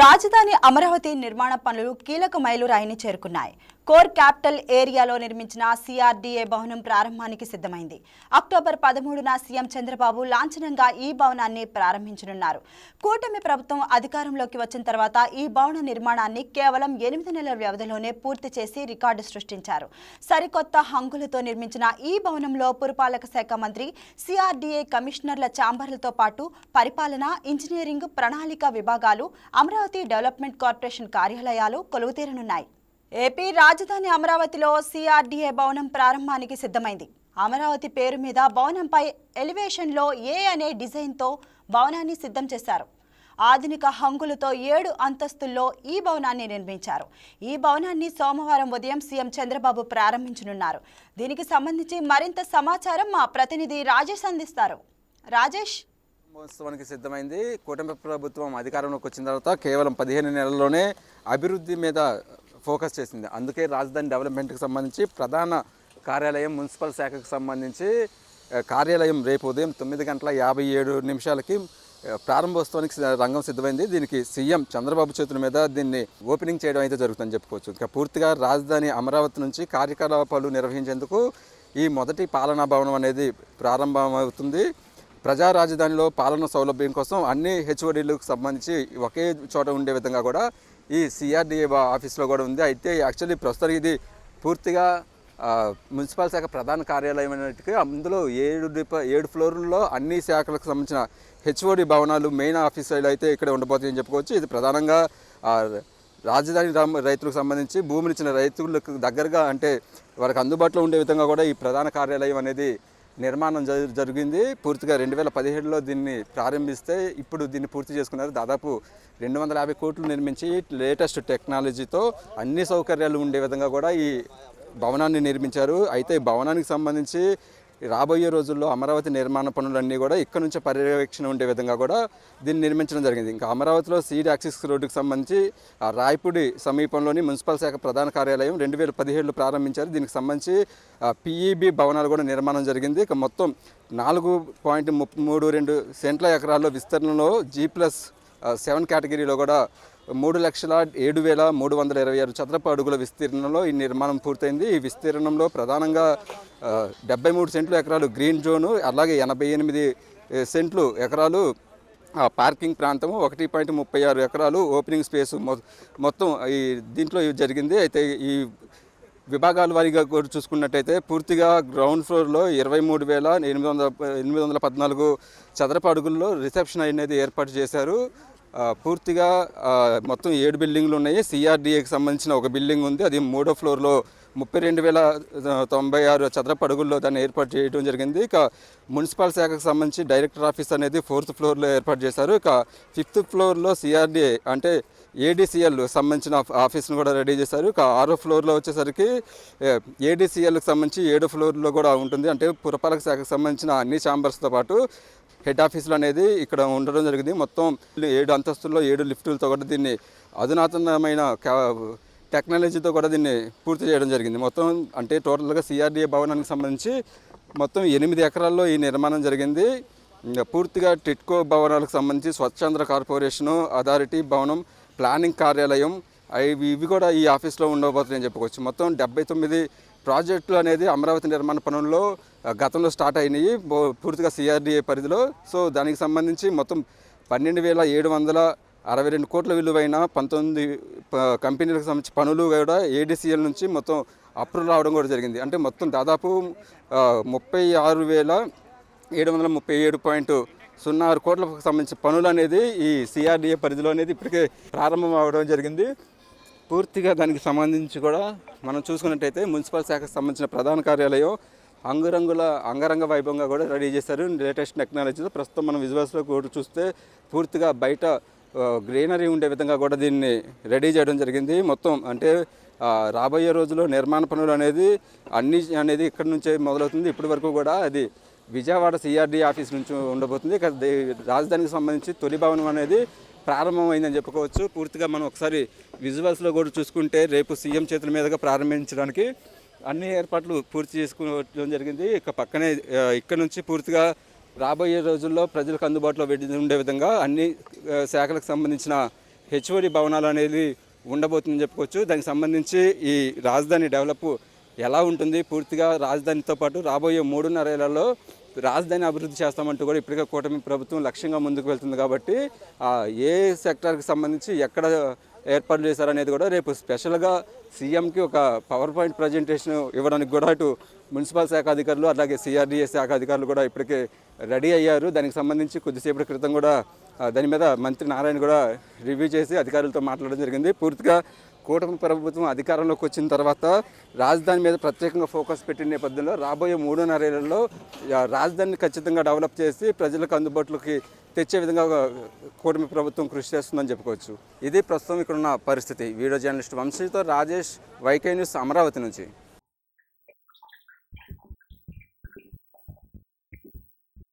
రాజధాని అమరావతి నిర్మాణ పనులు కీలక మైలురాయిని చేరుకున్నాయి. కోర్ క్యాపిటల్ ఏరియాలో నిర్మించిన సిఆర్డీఏ భవనం ప్రారంభానికి సిద్ధమైంది. అక్టోబర్ పదమూడున సీఎం చంద్రబాబు లాంఛనంగా ఈ భవనాన్ని ప్రారంభించనున్నారు. కూటమి ప్రభుత్వం అధికారంలోకి వచ్చిన తర్వాత ఈ భవన నిర్మాణాన్ని కేవలం ఎనిమిది నెలల వ్యవధిలోనే పూర్తి చేసి రికార్డు సృష్టించారు. సరికొత్త హంగులతో నిర్మించిన ఈ భవనంలో పురపాలక శాఖ మంత్రి సిఆర్డీఏ కమిషనర్ల ఛాంబర్లతో పాటు పరిపాలన ఇంజనీరింగ్ ప్రణాళిక విభాగాలు అమరావతి డెవలప్మెంట్ కార్పొరేషన్ కార్యాలయాలు కొలువుతీరనున్నాయి. ఏపీ రాజధాని అమరావతిలో సిఆర్డీఏ భవనం ప్రారంభానికి సిద్ధమైంది. అమరావతి పేరు మీద భవనంపై ఎలివేషన్లో ఏ అనే డిజైన్తో భవనాన్ని సిద్ధం చేశారు. ఆధునిక హంగులతో ఏడు అంతస్తుల్లో ఈ భవనాన్ని నిర్మించారు. ఈ భవనాన్ని సోమవారం ఉదయం సీఎం చంద్రబాబు ప్రారంభించనున్నారు. దీనికి సంబంధించి మరింత సమాచారం మా ప్రతినిధి రాజేష్ అందిస్తారు. రాజేష్? మహోత్సవానికి సిద్ధమైంది. కూటమి ప్రభుత్వం అధికారంలోకి వచ్చిన తర్వాత కేవలం పదిహేను నెలల్లోనే అభివృద్ధి మీద ఫోకస్ చేసింది. అందుకే రాజధాని డెవలప్మెంట్కి సంబంధించి ప్రధాన కార్యాలయం మున్సిపల్ శాఖకు సంబంధించి కార్యాలయం రేపు ఉదయం తొమ్మిది గంటల యాభై ఏడు నిమిషాలకి ప్రారంభోత్సవానికి రంగం సిద్ధమైంది. దీనికి సీఎం చంద్రబాబు చేతుల మీద దీన్ని ఓపెనింగ్ చేయడం అయితే జరుగుతుందని చెప్పుకోవచ్చు. ఇక పూర్తిగా రాజధాని అమరావతి నుంచి కార్యకలాపాలు నిర్వహించేందుకు ఈ మొదటి పాలనా భవనం అనేది ప్రారంభమవుతుంది. ప్రజా రాజధానిలో పాలన సౌలభ్యం కోసం అన్ని హెచ్ఓడీలకు సంబంధించి ఒకే చోట ఉండే విధంగా కూడా ఈ సిఆర్డిఏ ఆఫీస్లో కూడా ఉంది. అయితే యాక్చువల్లీ ప్రస్తుతం ఇది పూర్తిగా మున్సిపల్ శాఖ ప్రధాన కార్యాలయం అనేటికి అందులో ఏడు డిప ఏడు ఫ్లోర్లలో అన్ని శాఖలకు సంబంధించిన హెచ్ఓడి భవనాలు మెయిన్ ఆఫీసులు అయితే ఇక్కడ ఉండబోతాయని చెప్పుకోవచ్చు. ఇది ప్రధానంగా రాజధాని రైతులకు సంబంధించి భూమిని ఇచ్చిన రైతులకు దగ్గరగా అంటే వారికి అందుబాటులో ఉండే విధంగా కూడా ఈ ప్రధాన కార్యాలయం అనేది నిర్మాణం జరిగింది. పూర్తిగా రెండు వేల పదిహేడులో దీన్ని ప్రారంభిస్తే ఇప్పుడు దీన్ని పూర్తి చేసుకున్నారు. దాదాపు రెండు వందల యాభై కోట్లు నిర్మించి లేటెస్ట్ టెక్నాలజీతో అన్ని సౌకర్యాలు ఉండే విధంగా కూడా ఈ భవనాన్ని నిర్మించారు. అయితే ఈ భవనానికి సంబంధించి రాబోయే రోజుల్లో అమరావతి నిర్మాణ పనులన్నీ కూడా ఇక్కడ నుంచే పర్యవేక్షణ ఉండే విధంగా కూడా దీన్ని నిర్మించడం జరిగింది. ఇంకా అమరావతిలో సీడ్ యాక్సిస్ రోడ్డుకి సంబంధించి రాయపూడి సమీపంలోని మున్సిపల్ శాఖ ప్రధాన కార్యాలయం రెండు వేల పదిహేడులో ప్రారంభించారు. దీనికి సంబంధించి పీఈబీ భవనాలు కూడా నిర్మాణం జరిగింది. ఇక మొత్తం నాలుగు పాయింట్ మూడు రెండు సెంట్ల ఎకరాల్లో విస్తరణలో జీ ప్లస్ సెవెన్ కేటగిరీలో కూడా మూడు లక్షల ఏడు వేల మూడు వందల ఇరవై ఆరు చదరపు అడుగుల విస్తీర్ణంలో ఈ నిర్మాణం పూర్తయింది. ఈ విస్తీర్ణంలో ప్రధానంగా డెబ్బై మూడు సెంట్లు ఎకరాలు గ్రీన్ జోను అలాగే ఎనభై ఎనిమిది సెంట్లు ఎకరాలు పార్కింగ్ ప్రాంతము ఒకటి పాయింట్ ముప్పై ఆరు ఎకరాలు ఓపెనింగ్ స్పేస్ మొత్తం ఈ దీంట్లో జరిగింది. అయితే ఈ విభాగాల వారీగా కూడా చూసుకున్నట్టయితే పూర్తిగా గ్రౌండ్ ఫ్లోర్లో ఇరవై మూడు వేల ఎనిమిది వందల ఎనిమిది వందల పద్నాలుగు చదరపు అడుగుల్లో రిసెప్షన్ అనేది ఏర్పాటు చేశారు. పూర్తిగా మొత్తం ఏడు బిల్డింగ్లు ఉన్నాయి. సిఆర్డిఏకి సంబంధించిన ఒక బిల్డింగ్ ఉంది. అది మూడో ఫ్లోర్లో ముప్పై రెండు వేల తొంభై ఆరు చదరపు అడుగుల్లో దాన్ని ఏర్పాటు చేయడం జరిగింది. ఇక మున్సిపల్ శాఖకు సంబంధించి డైరెక్టర్ ఆఫీస్ అనేది ఫోర్త్ ఫ్లోర్లో ఏర్పాటు చేశారు. ఇక ఫిఫ్త్ ఫ్లోర్లో సిఆర్డీఏ అంటే ఏడీసీఎల్ సంబంధించిన ఆఫీస్ను కూడా రెడీ చేశారు. ఇక ఆరో ఫ్లోర్లో వచ్చేసరికి ఏడీసీఎల్కి సంబంధించి ఏడో ఫ్లోర్లో కూడా ఉంటుంది. అంటే పురపాలక శాఖకు సంబంధించిన అన్ని ఛాంబర్స్తో పాటు హెడ్ ఆఫీసులు అనేది ఇక్కడ ఉండడం జరిగింది. మొత్తం ఏడు అంతస్తుల్లో ఏడు లిఫ్టులతో కూడా దీన్ని అధునాతనమైన టెక్నాలజీతో కూడా దీన్ని పూర్తి చేయడం జరిగింది. మొత్తం అంటే టోటల్గా సిఆర్డీఏ భవనానికి సంబంధించి మొత్తం ఎనిమిది ఎకరాల్లో ఈ నిర్మాణం జరిగింది. ఇంకా పూర్తిగా టిట్కో భవనాలకు సంబంధించి స్వచ్ఛంద్ర కార్పొరేషను అథారిటీ భవనం ప్లానింగ్ కార్యాలయం అవి ఇవి కూడా ఈ ఆఫీస్లో ఉండబోతున్నాయని చెప్పుకోవచ్చు. మొత్తం డెబ్బై తొమ్మిది ప్రాజెక్టులు అనేది అమరావతి నిర్మాణ పనుల్లో గతంలో స్టార్ట్ అయినాయి బో- పూర్తిగా సిఆర్డీఏ పరిధిలో. సో దానికి సంబంధించి మొత్తం పన్నెండు వేల ఏడు వందల అరవై రెండు కోట్ల విలువైన పంతొమ్మిది కంపెనీలకు సంబంధించి పనులు కూడా ఏడీసీఎల్ నుంచి మొత్తం అప్రూవల్ రావడం కూడా జరిగింది. అంటే మొత్తం దాదాపు ముప్పై ఆరు వేల ఏడు వందల ముప్పై ఏడు పాయింట్ సున్నా ఆరు కోట్లకు సంబంధించిన పనులు అనేది ఈ సిఆర్డీఏ పరిధిలో అనేది ఇప్పటికే ప్రారంభం అవడం జరిగింది. పూర్తిగా దానికి సంబంధించి కూడా మనం చూసుకున్నట్టయితే మున్సిపల్ శాఖకు సంబంధించిన ప్రధాన కార్యాలయం అంగురంగుల అంగరంగ వైభవంగా కూడా రెడీ చేశారు. లేటెస్ట్ టెక్నాలజీతో ప్రస్తుతం మనం విజువల్స్లో కూడా చూస్తే పూర్తిగా బయట గ్రీనరీ ఉండే విధంగా కూడా దీన్ని రెడీ చేయడం జరిగింది. మొత్తం అంటే రాబోయే రోజుల్లో నిర్మాణ పనులు అనేది అన్ని అనేది ఇక్కడ నుంచే మొదలవుతుంది. ఇప్పటి వరకు కూడా అది విజయవాడ సిఆర్డీ ఆఫీస్ నుంచి ఉండబోతుంది. రాజధానికి సంబంధించి తొలి భవనం అనేది ప్రారంభమైందని చెప్పుకోవచ్చు. పూర్తిగా మనం ఒకసారి విజువల్స్లో కూడా చూసుకుంటే రేపు సీఎం చేతుల మీదుగా ప్రారంభించడానికి అన్ని ఏర్పాట్లు పూర్తి చేసుకోవడం జరిగింది. ఇక పక్కనే ఇక్కడ నుంచి పూర్తిగా రాబోయే రోజుల్లో ప్రజలకు అందుబాటులో ఉండే విధంగా అన్ని శాఖలకు సంబంధించిన హెచ్ఓడి భవనాలు అనేది ఉండబోతుందని చెప్పుకోవచ్చు. దానికి సంబంధించి ఈ రాజధాని డెవలప్ ఎలా ఉంటుంది? పూర్తిగా రాజధానితో పాటు రాబోయే మూడున్నరేళ్ళలో రాజధాని అభివృద్ధి చేస్తామంటూ కూడా ఇప్పటికే కూటమి ప్రభుత్వం లక్ష్యంగా ముందుకు వెళ్తుంది కాబట్టి ఏ సెక్టార్కి సంబంధించి ఎక్కడ ఏర్పాటు చేశారనేది కూడా రేపు స్పెషల్గా సీఎంకి ఒక పవర్ పాయింట్ ప్రజెంటేషన్ ఇవ్వడానికి కూడా అటు మున్సిపల్ శాఖ అధికారులు అలాగే సిఆర్డీఏ శాఖ అధికారులు కూడా ఇప్పటికే రెడీ అయ్యారు. దానికి సంబంధించి కొద్దిసేపటి క్రితం కూడా దాని మీద మంత్రి నారాయణ కూడా రివ్యూ చేసి అధికారులతో మాట్లాడడం జరిగింది. పూర్తిగా కూటమి ప్రభుత్వం అధికారంలోకి వచ్చిన తర్వాత రాజధాని మీద ప్రత్యేకంగా ఫోకస్ పెట్టిన నేపథ్యంలో రాబోయే మూడున్నరేళ్ళలో రాజధానిని ఖచ్చితంగా డెవలప్ చేసి ప్రజలకు అందుబాటులోకి తెచ్చే విధంగా కూటమి ప్రభుత్వం కృషి చేస్తుందని చెప్పుకోవచ్చు. ఇది ప్రస్తుతం ఇక్కడ ఉన్న పరిస్థితి. వీడియో జర్నలిస్ట్ వంశీతో రాజేష్ వైకే న్యూస్ అమరావతి నుంచి.